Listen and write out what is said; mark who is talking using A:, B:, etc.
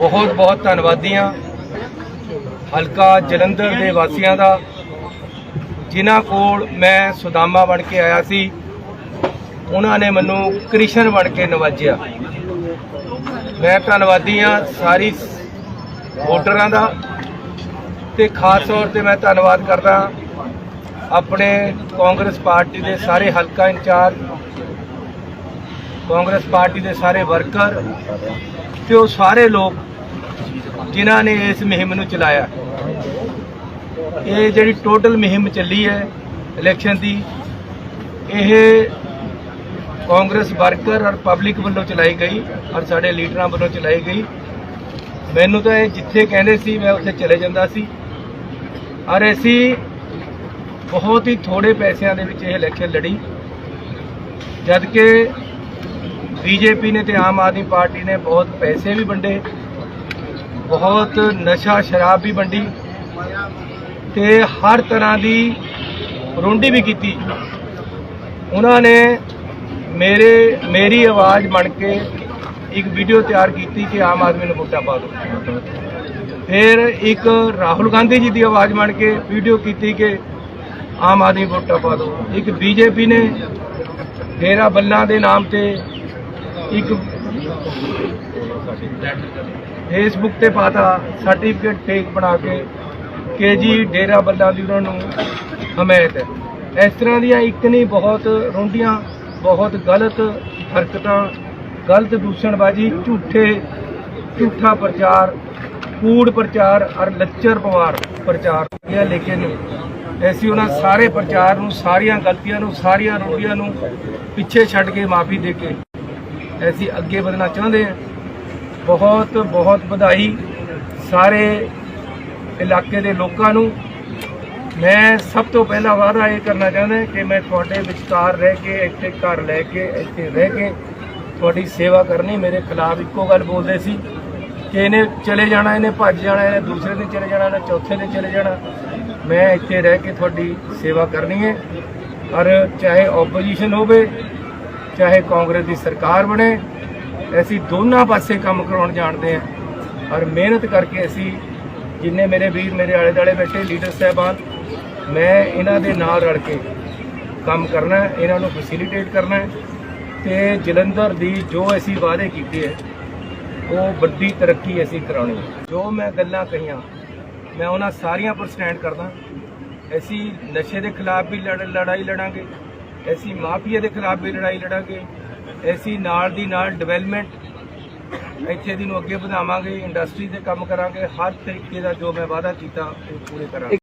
A: ਬਹੁਤ ਬਹੁਤ ਧੰਨਵਾਦੀ ਹਾਂ ਹਲਕਾ ਜਲੰਧਰ ਦੇ ਵਾਸੀਆਂ ਦਾ, ਜਿਨ੍ਹਾਂ ਕੋਲ ਮੈਂ ਸੁਦਾਮਾ ਬਣ ਕੇ ਆਇਆ ਸੀ, ਉਹਨਾਂ ਨੇ ਮੈਨੂੰ ਕ੍ਰਿਸ਼ਨ ਬਣ ਕੇ ਨਵਾਜਿਆ। ਮੈਂ ਧੰਨਵਾਦੀ ਹਾਂ ਸਾਰੀ ਵੋਟਰਾਂ ਦਾ ਤੇ ਖਾਸ ਤੌਰ ਤੇ ਮੈਂ ਧੰਨਵਾਦ ਕਰਦਾ ਆਪਣੇ ਕਾਂਗਰਸ ਪਾਰਟੀ ਦੇ ਸਾਰੇ ਹਲਕਾ ਇੰਚਾਰਜ ਕਾਂਗਰਸ ਪਾਰਟੀ ਦੇ ਸਾਰੇ ਵਰਕਰ ਤੇ ਉਹ ਸਾਰੇ ਲੋਕ ਜਿਨ੍ਹਾਂ ਨੇ ਇਸ ਮੁਹਿੰਮ ਨੂੰ ਚਲਾਇਆ। ਇਹ ਜਿਹੜੀ ਟੋਟਲ ਮੁਹਿੰਮ ਚੱਲੀ ਹੈ ਇਲੈਕਸ਼ਨ ਦੀ, ਇਹ ਕਾਂਗਰਸ ਵਰਕਰ ਔਰ ਪਬਲਿਕ ਵੱਲੋਂ ਚਲਾਈ ਗਈ ਔਰ ਸਾਡੇ ਲੀਡਰਾਂ ਵੱਲੋਂ ਚਲਾਈ ਗਈ। ਮੈਨੂੰ ਤਾਂ ਇਹ ਜਿੱਥੇ ਕਹਿੰਦੇ ਸੀ, ਮੈਂ ਉੱਥੇ ਚਲੇ ਜਾਂਦਾ ਸੀ। ਔਰ ਅਸੀਂ ਬਹੁਤ ਹੀ ਥੋੜੇ ਪੈਸਿਆਂ ਦੇ ਵਿੱਚ ਇਹ ਇਲੈਕਸ਼ਨ ਲੜੀ। ਜਦ ਕਿ ਬੀਜੇਪੀ ਨੇ ਤੇ ਆਮ ਆਦਮੀ ਪਾਰਟੀ ਨੇ ਬਹੁਤ ਪੈਸੇ ਵੀ ਵੰਡੇ, ਬਹੁਤ ਨਸ਼ਾ ਸ਼ਰਾਬ ਵੀ ਵੰਡੀ ਤੇ ਹਰ ਤਰ੍ਹਾਂ ਦੀ ਰੋਂਡੀ ਵੀ ਕੀਤੀ। ਉਹਨਾਂ ਨੇ ਮੇਰੇ, ਮੇਰੀ ਆਵਾਜ਼ ਬਣ ਕੇ ਇੱਕ ਵੀਡੀਓ ਤਿਆਰ ਕੀਤੀ ਕਿ ਆਮ ਆਦਮੀ ਨੂੰ ਵੋਟਾਂ ਪਾ ਦਿਓ। ਫਿਰ ਇੱਕ ਰਾਹੁਲ ਗਾਂਧੀ ਜੀ ਦੀ ਆਵਾਜ਼ ਬਣ ਕੇ ਵੀਡੀਓ ਕੀਤੀ ਕਿ ਆਮ ਆਦਮੀ ਵੋਟਾਂ ਪਾ ਦਿਓ। ਇੱਕ ਬੀਜੇਪੀ ਨੇ ਡੇਰਾ ਬੱਲਾ ਦੇ ਨਾਮ ਤੇ ਇੱਕ ਫੇਸਬੁੱਕ ਤੇ ਪਾਤਾ ਸਰਟੀਫਿਕੇਟ ਫੇਕ ਬਣਾ ਕੇ, ਕਿ ਜੀ ਡੇਰਾ ਬੱਲਾ ਦੀ ਉਹਨਾਂ ਨੂੰ ਹਮਾਇਤ ਹੈ। ਇਸ ਤਰ੍ਹਾਂ ਦੀਆਂ ਇੱਕ ਨਹੀਂ, ਬਹੁਤ ਰੋਂਡੀਆਂ, ਬਹੁਤ ਗਲਤ ਹਰਕਤਾਂ, ਗਲਤ ਦੂਸ਼ਣਬਾਜ਼ੀ, ਝੂਠੇ, ਝੂਠਾ ਪ੍ਰਚਾਰ, ਕੂੜ ਪ੍ਰਚਾਰ ਔਰ ਲੱਚਰ ਪਵਾਰ ਪ੍ਰਚਾਰ ਇਹ ਲੇਕਿਨ ਅਸੀਂ ਉਹਨਾਂ ਸਾਰੇ ਪ੍ਰਚਾਰ ਨੂੰ, ਸਾਰੀਆਂ ਗਲਤੀਆਂ ਨੂੰ, ਸਾਰੀਆਂ ਰੋਂਡੀਆਂ ਨੂੰ ਪਿੱਛੇ ਛੱਡ ਕੇ ਮਾਫੀ ਦੇ ਕੇ ਅਸੀਂ ਅੱਗੇ ਵਧਣਾ ਚਾਹੁੰਦੇ ਹਾਂ। ਬਹੁਤ ਬਹੁਤ ਵਧਾਈ ਸਾਰੇ ਇਲਾਕੇ ਦੇ ਲੋਕਾਂ ਨੂੰ। ਮੈਂ ਸਭ ਤੋਂ ਪਹਿਲਾ ਵਾਅਦਾ ਇਹ ਕਰਨਾ ਚਾਹੁੰਦਾ ਕਿ ਮੈਂ ਤੁਹਾਡੇ ਵਿਚਕਾਰ ਰਹਿ ਕੇ, ਇੱਥੇ ਘਰ ਲੈ ਕੇ, ਇੱਥੇ ਰਹਿ ਕੇ ਤੁਹਾਡੀ ਸੇਵਾ ਕਰਨੀ। ਮੇਰੇ ਖਿਲਾਫ ਇੱਕੋ ਗੱਲ ਬੋਲਦੇ ਸੀ ਕਿ ਇਹਨੇ ਚਲੇ ਜਾਣਾ, ਇਹਨੇ ਭੱਜ ਜਾਣਾ, ਇਹਨੇ ਦੂਸਰੇ ਦਿਨ ਚਲੇ ਜਾਣਾ, ਇਹਨੇ ਚੌਥੇ ਦਿਨ ਚਲੇ ਜਾਣਾ। ਮੈਂ ਇੱਥੇ ਰਹਿ ਕੇ ਤੁਹਾਡੀ ਸੇਵਾ ਕਰਨੀ ਹੈ। ਔਰ ਚਾਹੇ ਆਪੋਜੀਸ਼ਨ ਹੋਵੇ ਚਾਹੇ ਕਾਂਗਰਸ ਦੀ ਸਰਕਾਰ ਬਣੇ, ਅਸੀਂ ਦੋਨਾਂ ਪਾਸੇ ਕੰਮ ਕਰਾਉਣ ਜਾਣਦੇ ਹਾਂ। ਔਰ ਮਿਹਨਤ ਕਰਕੇ ਅਸੀਂ ਜਿੰਨੇ ਮੇਰੇ ਵੀਰ ਮੇਰੇ ਆਲੇ ਦੁਆਲੇ ਬੈਠੇ, ਲੀਡਰ ਸਾਹਿਬਾਨ, ਮੈਂ ਇਹਨਾਂ ਦੇ ਨਾਲ ਰਲ ਕੇ ਕੰਮ ਕਰਨਾ ਇਹਨਾਂ ਨੂੰ ਫੈਸਿਲਿਟੇਟ ਕਰਨਾ ਹੈ ਤੇ ਜਲੰਧਰ ਦੀ ਜੋ ਅਸੀਂ ਵਾਅਦੇ ਕੀਤੇ ਹੈ, ਉਹ ਵੱਡੀ ਤਰੱਕੀ ਅਸੀਂ ਕਰਾਉਣੀ ਹੈ। ਜੋ ਮੈਂ ਗੱਲਾਂ ਕਹੀਆਂ, ਮੈਂ ਉਹਨਾਂ ਸਾਰੀਆਂ ਪਰ ਸਟੈਂਡ ਕਰਦਾ। ਅਸੀਂ ਨਸ਼ੇ ਦੇ ਖਿਲਾਫ ਵੀ ਲੜ- ਲੜਾਈ ਲੜਾਂਗੇ। ਅਸੀਂ ਮਾਫੀਆ ਦੇ ਖਿਲਾਫ ਵੀ ਲੜਾਈ ਲੜਾਂਗੇ। ਅਸੀਂ ਨਾਲ ਦੀ ਨਾਲ ਡਿਵੈਲਪਮੈਂਟ ਇੱਥੇ ਦੀ ਨੂੰ ਅੱਗੇ ਵਧਾਵਾਂਗੇ ਇੰਡਸਟਰੀ ਦੇ ਕੰਮ ਕਰਾਂਗੇ। ਹਰ ਤਰੀਕੇ ਦਾ ਜੋ ਮੈਂ ਵਾਅਦਾ ਕੀਤਾ, ਉਹ ਪੂਰੇ ਕਰਾਂਗੇ।